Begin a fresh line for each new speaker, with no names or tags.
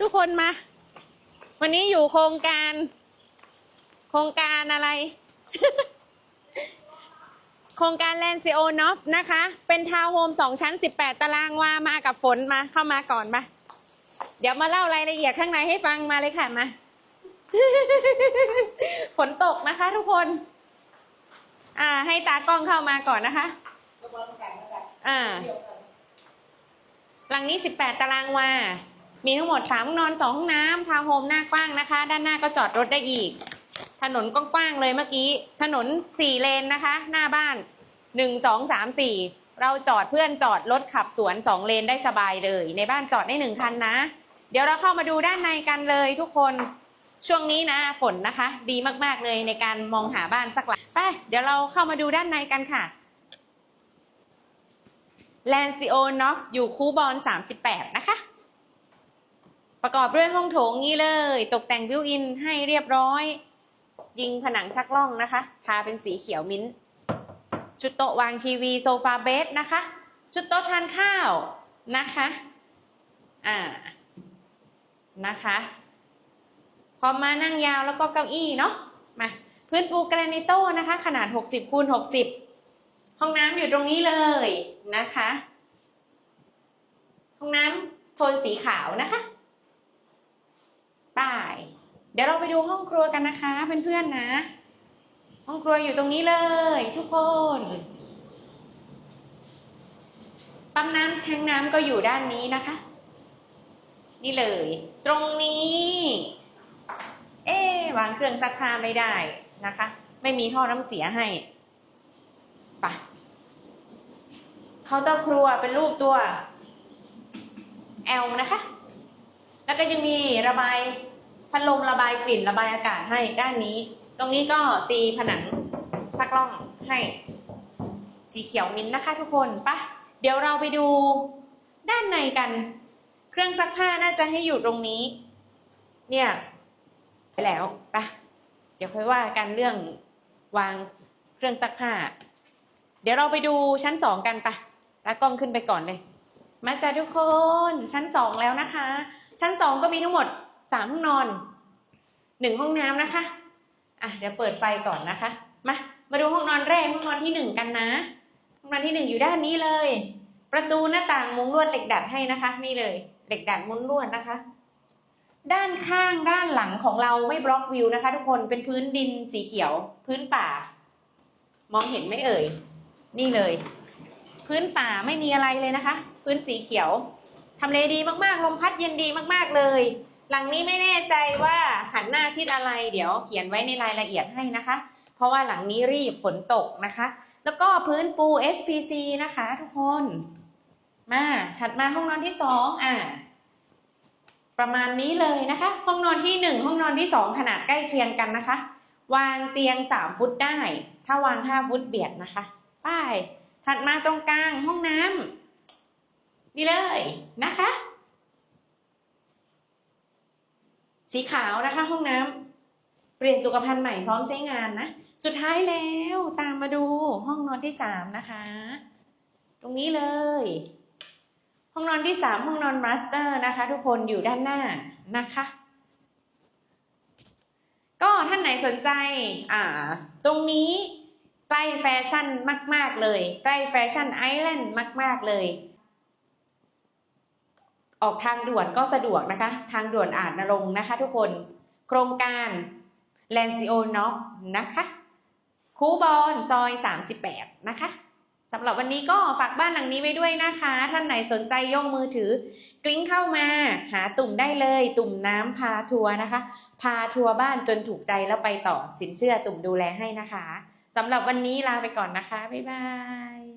ทุกคนมา วันนี้อยู่โครงการ โครงการอะไร โครงการแลนซิโอนอฟนะคะ เป็นทาวน์โฮมสองชั้น18ตารางวามากับฝนมาเข้ามาก่อนมาเดี๋ยวมาเล่ารายละเอียดข้างในให้ฟังมาเลยค่ะมาฝนตกนะคะทุกคน อ่า ให้ตากล้องเข้ามาก่อนนะคะอ่าหลังนี้18ตารางวา มีทั้งหมด3ห้องนอน2ห้องน้ำทาวน์โฮมหน้ากว้างนะคะ ด้านหน้าก็จอดรถได้อีก ถนนกว้างๆเลยเมื่อกี้ ถนน 4 เลนนะคะ หน้าบ้าน 1 2 3 4 เราจอดเพื่อนจอดรถขับสวน 2 เลนได้สบายเลย ในบ้านจอดได้ 1 คันนะ เดี๋ยวเราเข้ามาดูด้านในกันเลยทุกคนช่วงนี้นะฝนนะคะ ดีมากๆเลยในการมองหาบ้านสักหลังไปเดี๋ยวเราเข้ามาดูด้านในกันค่ะแลนซิโอนอฟอยู่คูบอล38 นะคะ ประกอบด้วยห้องโถงนี้เลย ตกแต่งบิวอินให้เรียบร้อย ยิงผนังชักล่องนะคะ ทาเป็นสีเขียวมิ้นท์ชุดโต๊ะวางทีวีโซฟาเบสนะคะ ชุดโต๊ะทานข้าวนะคะ อ่า นะคะ พอมานั่งยาวแล้วก็เก้าอี้เนาะ มา พื้นปูแกรนิโต้นะคะ ขนาด 60คูณ60 ห้องน้ำอยู่ตรงนี้เลยนะคะ ห้องน้ำโทนสีขาวนะคะ ดี๋ยวเราไปดูห้องครัวกันนะคะเพื่อนๆนะ ห้องครัวอยู่ตรงนี้เลย ทุกคนปั๊มน้ำแทงน้ำก็อยู่ด้านนี้นะคะ นี่เลย ตรงนี้ เอ๊วางเครื่องซักผ้าไม่ได้นะคะ ไม่มีท่อน้ำเสียให้ไปะเคาน์เตอร์ครัวเป็นรูปตัว L นะคะ แล้วก็ยังมีระบาย พัดลมระบายกลิ่นระบายอากาศให้ด้านนี้ ตรงนี้ก็ตีผนังชักล่องให้ สีเขียวมิ้นนะคะทุกคนปะเดี๋ยวเราไปดูด้านในกัน เครื่องซักผ้าน่าจะให้อยู่ตรงนี้ เนี่ยไปแล้วปะเดี๋ยวค่อยว่ากันเรื่องวางเครื่องซักผ้า เดี๋ยวเราไปดูชั้นสองกันปะตากล้องขึ้นไปก่อนเลย มาจ้ะทุกคนชั้นสองแล้วนะคะ ชั้นสองก็มีทั้งหมด สามห้องนอนหนึ่งห้องน้ำนะคะ อะเดี๋ยวเปิดไฟก่อนนะคะ มา มาดูห้องนอนแรกห้องนอนที่หนึ่งกันนะ ห้องนอนที่หนึ่งอยู่ด้านนี้เลย ประตูหน้าต่างมุงลวดเหล็กดัดให้นะคะนี่เลยเหล็กดัดมุงลวดนะคะ ด้านข้างด้านหลังของเราไม่บล็อกวิวนะคะ ทุกคนเป็นพื้นดินสีเขียว พื้นป่า มองเห็นไหมเอ่ย นี่เลย พื้นป่าไม่มีอะไรเลยนะคะ พื้นสีเขียวทำเลดีมากๆ ลมพัดเย็นดีมากๆเลย หลังนี้ไม่แน่ใจว่าหันหน้าทิศอะไร เดี๋ยวเขียนไว้ในรายละเอียดให้นะคะ เพราะว่าหลังนี้รีบฝนตกนะคะ แล้วก็พื้นปู SPC นะคะ ทุกคน มาถัดมาห้องนอนที่สองอ่าประมาณนี้เลยนะคะ ห้องนอนที่หนึ่งห้องนอนที่สองขนาดใกล้เคียงกันนะคะ วางเตียงสามฟุตได้ ถ้าวางห้าฟุตเบียดนะคะป้ายถัดมาตรงกลางห้องน้ำนี่เลยนะคะ สีขาวนะคะ ห้องน้ำเปลี่ยนสุขภัณฑ์ใหม่พร้อมใช้งานนะ สุดท้ายแล้วตามมาดูห้องนอนที่สามนะคะ ตรงนี้เลย ห้องนอนที่สามห้องนอนมาสเตอร์นะคะ ทุกคนอยู่ด้านหน้านะคะก็ท่านไหนสนใจ อ่า ตรงนี้ใกล้แฟชั่นมาก ๆ เลย ใกล้แฟชั่นไอแลนด์มาก ๆ เลย ออกทางด่วนก็สะดวกนะคะ ทางด่วนอาจนรงนะคะ ทุกคน โครงการแลนซิโอนอฟนะคะคูบอนซอย 38 นะคะสำหรับวันนี้ก็ฝากบ้านหลังนี้ไว้ด้วยนะคะ ท่านไหนสนใจย่องมือถือ กลิ้งเข้ามา หาตุ่มได้เลย ตุ่มน้ำพาทัวร์นะคะ พาทัวร์บ้านจนถูกใจแล้วไปต่อสินเชื่อตุ่มดูแลให้นะคะสำหรับวันนี้ลาไปก่อนนะคะ บ๊ายบาย